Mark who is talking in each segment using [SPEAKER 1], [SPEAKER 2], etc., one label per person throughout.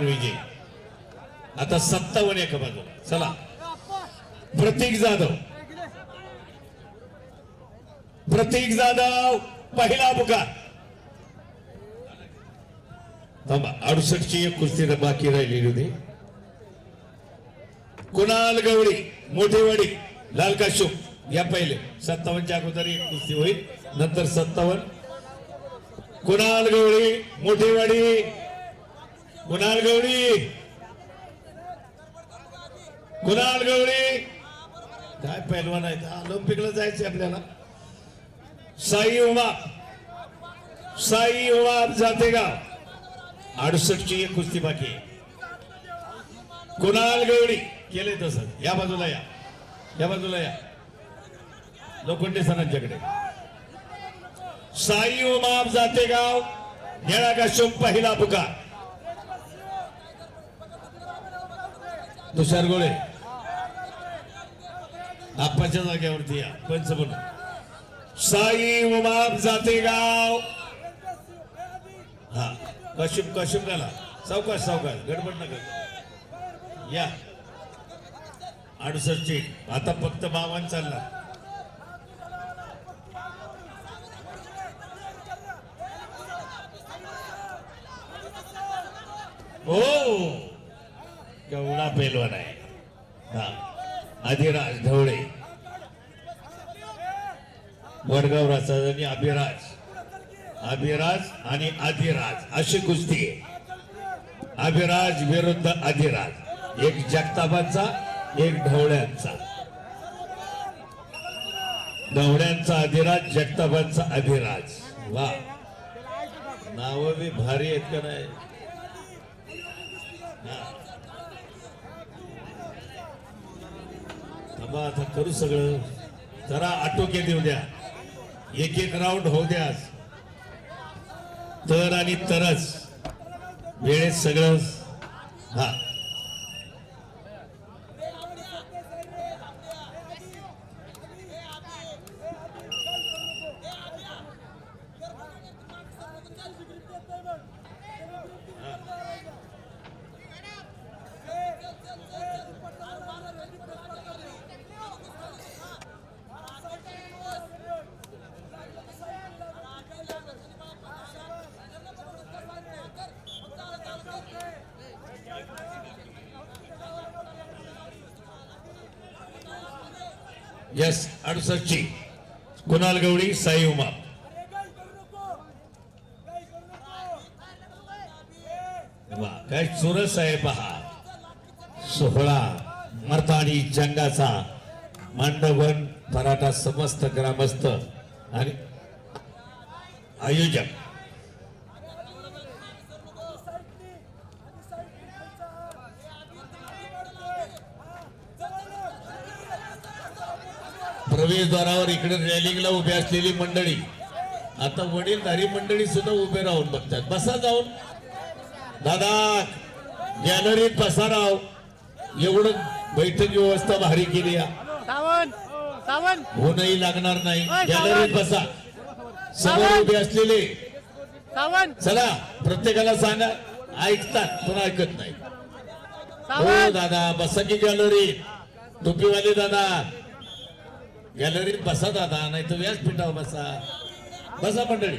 [SPEAKER 1] होणार विजय आता सत्तावन्न एका बाजूला. चला. प्रतीक जाधव. प्रतीक जाधव पहिला अपघात थांबा अडुसष्टची एक कुस्ती बाकी राहिलेली होती. कुणाल गवळी मोठेवाडी लाल काशोक या पहिले. सत्तावन्नच्या अगोदर एक कुस्ती होईल नंतर सत्तावन्न. कुणाल गवळी मोठेवाडी कुणाल गवळी? कुणाल गवळी? काय पैलवान आहेत? ऑलिम्पिकला जायचं आपल्याला. साई उमाप साई उमा जातेगाव अडुसष्टची एक कुस्ती बाकी आहे. कुणाल गवळी? केले तसं. या बाजूला या. या बाजूला या. लोखंडे सणांच्याकडे साई उमाप जातेगाव निळा शुभ पहिला पुकार? तुषार गोळे. आप्पाच्या जाग्यावरती या पंच म्हणून. साई उमाप जातेगाव हा कशुम कशुम घाला सावकाश सावकाश गडबड नका या. अडुसष्टची. आता फक्त बावन चालला हो. पेलवान आहे. हा. ढवळे. वडगाव आणि अभिराज. अभिराज आणि अधिराज अशी कुस्ती आहे. अभिराज विरुद्ध अधिराज. एक जगतापांचा एक ढवळ्यांचा. ढवळ्यांचा अधिराज जगतापांचा अधिराज. वा. नाव बी भारी आहेत का नाही? थांबा आता करू सगळं. जरा आटोक्यात येऊ द्या. एक एक राऊंड होऊ द्या तर आणि तरच. वेळेत सगळं. हा. यस अडुसष्टची. कुणाल गवळी साई उमा. वा काय चुरस आहे पहा सोहळा मर्दानी जंगाचा मांडवन मराठा समस्त ग्रामस्थ आणि आयोजक. प्रवेशद्वारावर इकडे रॅलिंगला उभी असलेली मंडळी. आता वडीलधारी मंडळी सुद्धा उभे राहून बघतात. बसा जाऊन. दादा गॅलरीत बसा राव. एवढं बैठक व्यवस्था भारी केली होणंही लागणार नाही. गॅलरीत. बसा. समोर उभे असलेले.
[SPEAKER 2] सावन
[SPEAKER 1] चला प्रत्येकाला सांगा ऐकतात पण ऐकत नाही. हो दादा बसा की गॅलरीत. टोपीवाले दादा. गॅलरीत बसा दादा नाही तर व्यासपीठावर बसा. बसा मंडळी.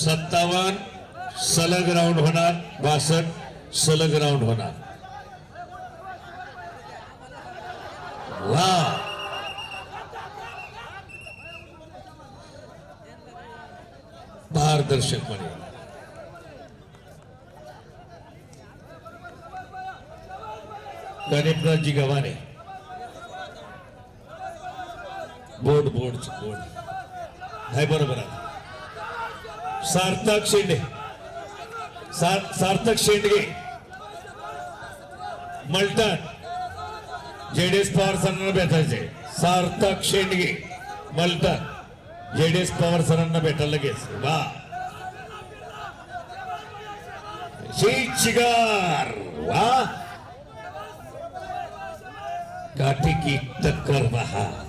[SPEAKER 1] सत्तावन्न. सलग राऊंड होणार बासष्ट सलग राऊंड होणार. वा. पारदर्शकपणे Ganeshraoji Gavhane board board board नाही बरोबर आहे. सार्थक शेंडे. सार्थक शेंडगे मल्टन जेडीएस पवार सरांना भेटायचे. सार्थक शेंडगे मलटण जेडीएस पवार सरांना भेटायला लगेच. वा. चिगार वा. काठी की टक्कर बहा.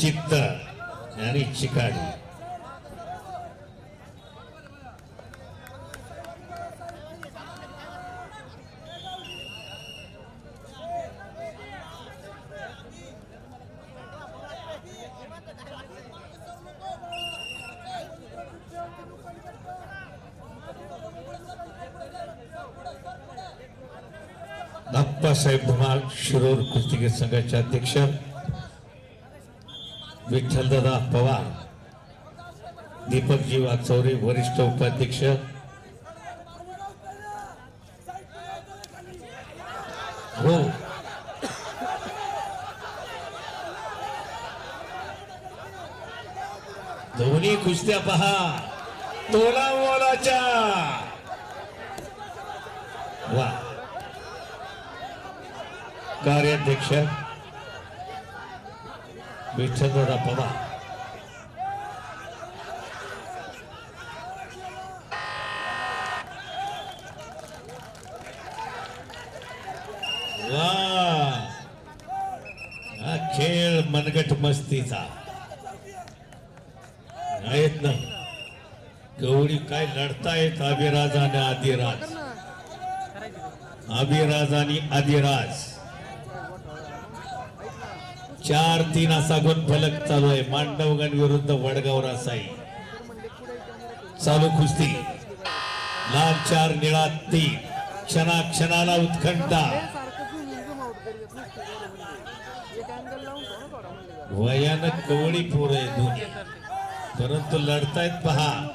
[SPEAKER 1] चित्त आणि चिकाडी. अप्पासाहेब धुमाळ शिरोर कुस्तीगीर संघाचे अध्यक्ष विठ्ठलदादा पवार दीपकजी वाचौरे वरिष्ठ उपाध्यक्ष हो. दोन्ही कुस्त्या पहा. तोला मोलाच्या वा. कार्याध्यक्ष विठ्ठलदादा पवार खेळ मनगट मस्तीचा आहेत ना गौरी काय लढतायत अभिराज आणि आदिराज अभिराज आणि आदिराज चार तीन असा गुण फलक चालू आहे. मांडवगण विरुद्ध वडगाव रासाई चालू कुस्ती. लाल चार निळा तीन. क्षणा क्षणाला उत्खंठा वयानं कवळी पोर आहे दोन्ही. परंतु लढतायत पहा.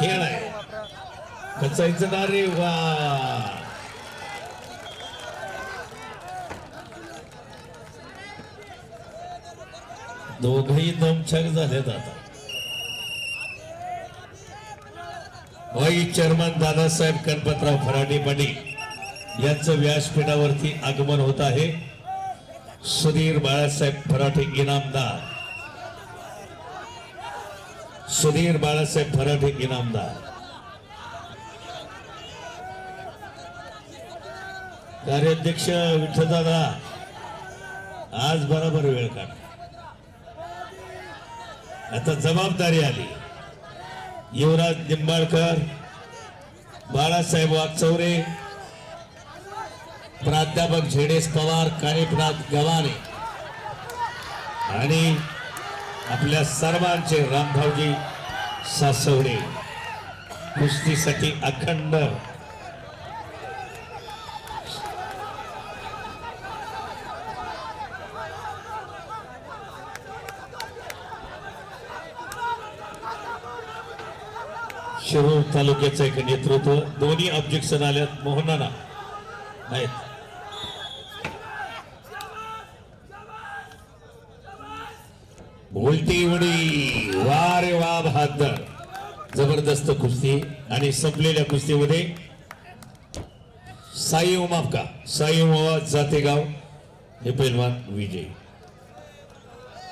[SPEAKER 1] खेळ आहे. कचायचं ना रे वा. दोघही दमछाक झालेत आता. वाईस चेअरमन दादासाहेब गणपतराव फराडे पाटील यांचं व्यासपीठावरती आगमन होत आहे. सुधीर बाळासाहेब फराठे इनामदार. सुधीर बाळासाहेब फराठे इनामदार. कार्याध्यक्ष विठ्ठलदादा आज बरोबर वेळ काढ. आता जबाबदारी आली. युवराज निंबाळकर बाळासाहेब वागचौरे प्राध्यापक झेडेस पवार कानिपनाथ गव्हाणे आणि आपल्या सर्वांचे रामभाऊजी सासवडे. कुस्तीसाठी अखंड शिरूर तालुक्याचं एक नेतृत्व दोन्ही ऑब्जेक्शन आल्यात मोहनाना. आहेत उलटी उडी वारे वा बहादर जबरदस्त कुस्ती आणि संपलेल्या कुस्तीमध्ये साई उमापका साई उमा जातेगाव हे पैलवान विजयी.